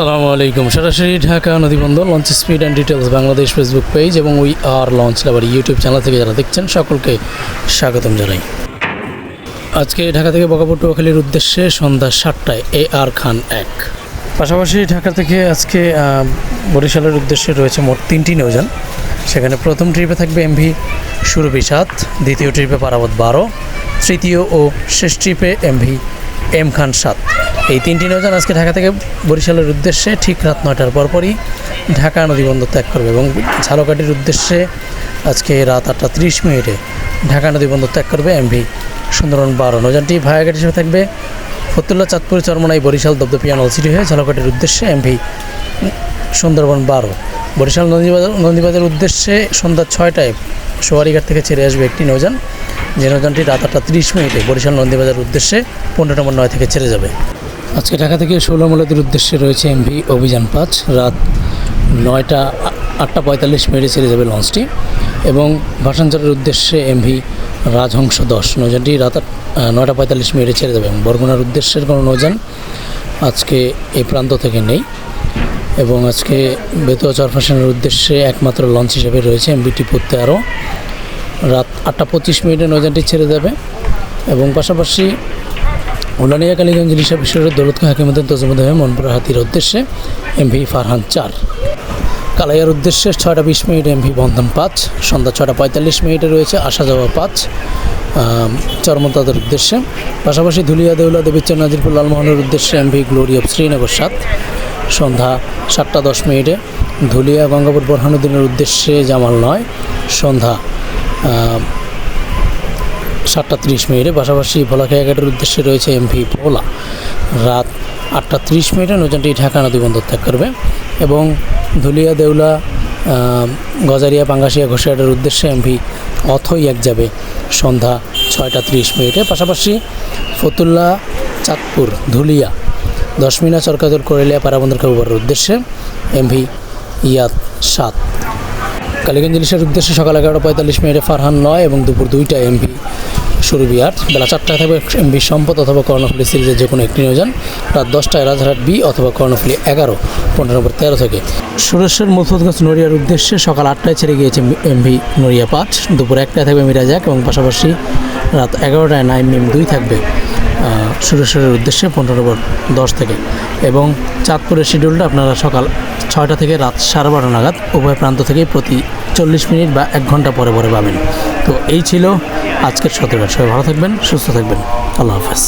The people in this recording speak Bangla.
আসসালামু আলাইকুম। সরাসরি Dhaka নদীবন্দর launch speed and details Bangladesh Facebook page এবং we are launch lover YouTube channel থেকে যারা দেখছেন, সকলকে স্বাগতম জানাই। আজকে ঢাকা থেকে বকাপুর পটুয়াখালীর উদ্দেশ্যে সন্ধ্যা সাতটায় এ আর খান এক। পাশাপাশি ঢাকা থেকে আজকে বরিশালের উদ্দেশ্যে রয়েছে মোট তিনটি নৌযান সেখানে প্রথম ট্রিপে থাকবে এমভি সুরভি সাত, দ্বিতীয় ট্রিপে পারাবত বারো, তৃতীয় ও শেষ ট্রিপে এমভি এম খান সাত। এই তিনটি নৌযান আজকে ঢাকা থেকে বরিশালের উদ্দেশ্যে ঠিক রাত নয়টার পরপরই ঢাকা নদীবন্দর ত্যাগ করবে এবং ঝালকাঠির উদ্দেশ্যে আজকে রাত আটটা ত্রিশ মিনিটে ঢাকা নদীবন্দর ত্যাগ করবে এমভি সুন্দরবন বারো। নৌযানটি ভায়াঘাট হিসেবে থাকবে ফতুল্লা, চাঁদপুর, চরমনাই, বরিশাল দপদপিয়া নলসিটি হয়ে ঝালকাঠির উদ্দেশ্যে এমভি সুন্দরবন বারো। বরিশাল নদীবাজার নদীবাজার উদ্দেশ্যে সন্ধ্যা ছয়টায় সোয়ারিঘাট থেকে ছেড়ে আসবে একটি নৌযান। যে নৌযানটি রাত আটটা তিরিশ মিনিটে বরিশাল নদীবাজার উদ্দেশ্যে পনেরো নম্বর নয় থেকে ছেড়ে যাবে। আজকে ঢাকা থেকে ষোলোমূলতির উদ্দেশ্যে রয়েছে এমভি অভিযান পাঁচ রাত নয়টা আটটা পঁয়তাল্লিশ মিনিটে ছেড়ে যাবে লঞ্চটি এবং ভাষাঞ্চলের উদ্দেশ্যে এমভি রাজহংস দশ। নৌযানটি রাত নয়টা পঁয়তাল্লিশ মিনিটে ছেড়ে যাবে বরগুনার উদ্দেশ্যের কোনো নৌযান আজকে এই প্রান্ত থেকে নেই। এবং আজকে বেতুয়া চরফাশনের উদ্দেশ্যে একমাত্র লঞ্চ হিসেবে রয়েছে এমবিটি পড়তে আরও। রাত আটটা পঁচিশ মিনিটে নৌযানটি ছেড়ে যাবে এবং পাশাপাশি উলানিয়া কালীগঞ্জ ইলিশা বিশ্বের দৌলতকে হাকিমুদ্দিন তজমুদ্দিন মনপুরা হাতির উদ্দেশ্যে এমভি ফারহান চার। কালাইয়ার উদ্দেশ্যে ছয়টা বিশ মিনিট এমভি বন্ধন পাঁচ, সন্ধ্যা ছটা পঁয়তাল্লিশ মিনিটে রয়েছে আসা যাওয়া পাঁচ চরমতাদের উদ্দেশ্যে। পাশাপাশি ধুলিয়া, দেউলা দেবীচর নাজিরপুর, লালমোহনের উদ্দেশ্যে এমভি গ্লোরি অফ শ্রীনগর সাত। সন্ধ্যা সাতটা দশ মিনিটে ধুলিয়া, গঙ্গাপুর, বোরহানুদ্দিনের উদ্দেশ্যে জামাল নয়, সন্ধ্যা সাতটা তিরিশ মিনিটে। পাশাপাশি ভোলাখাইয়া ঘাটের উদ্দেশ্যে রয়েছে এমভি ভোলা। রাত আটটা তিরিশ মিনিটে নৌযানটি ঢাকা নদী বন্দর ত্যাগ করবে এবং ধুলিয়া, দেউলা গজারিয়া, পাঙ্গাসিয়া ঘোষাঘাটের উদ্দেশ্যে এমভি অথই এক যাবে সন্ধ্যা ছয়টা তিরিশ মিনিটে। পাশাপাশি ফতুল্লা, চাঁদপুর, ধুলিয়া, দশমিনা চরকাদুল কোরেলিয়া পারাবন্দর কাবুবারের উদ্দেশ্যে এমভি ইয়াদ সাত। কালীগঞ্জ ইলিশের উদ্দেশ্যে সকাল এগারোটা পঁয়তাল্লিশ মিনিটে ফারহান নয় এবং দুপুর দুইটা এমভি সুরভি আট বেলা চারটায় থাকবে এমভি সম্পদ অথবা কর্ণফুলি সিরিজের যে কোনো একটি নৌযান রাত দশটায় রাজহাট বি অথবা কর্ণফুলি এগারো, পনেরো নম্বর তেরো থেকে। সুরেশ্বর মুথুতগঞ্জ নড়িয়ার উদ্দেশ্যে সকাল আটটায় ছেড়ে গিয়েছে এমভি নড়িয়া পাঁচ দুপুর একটায় থাকবে মিরাজ এক এবং পাশাপাশি রাত এগারোটায় নাইম মিম দুই থাকবে। সুরেশ্বরের উদ্দেশ্যে পনেরো নম্বর দশ থেকে। এবং চাঁদপুরের শিডিউলটা আপনারা সকাল ছয়টা থেকে রাত সাড়ে বারো নাগাদ উভয় প্রান্ত থেকেই প্রতি চল্লিশ মিনিট বা এক ঘণ্টা পরে পরে পাবেন। তো এই ছিল আজকের সতেরো সবাই ভালো থাকবেন, সুস্থ থাকবেন। আল্লাহ হাফেজ।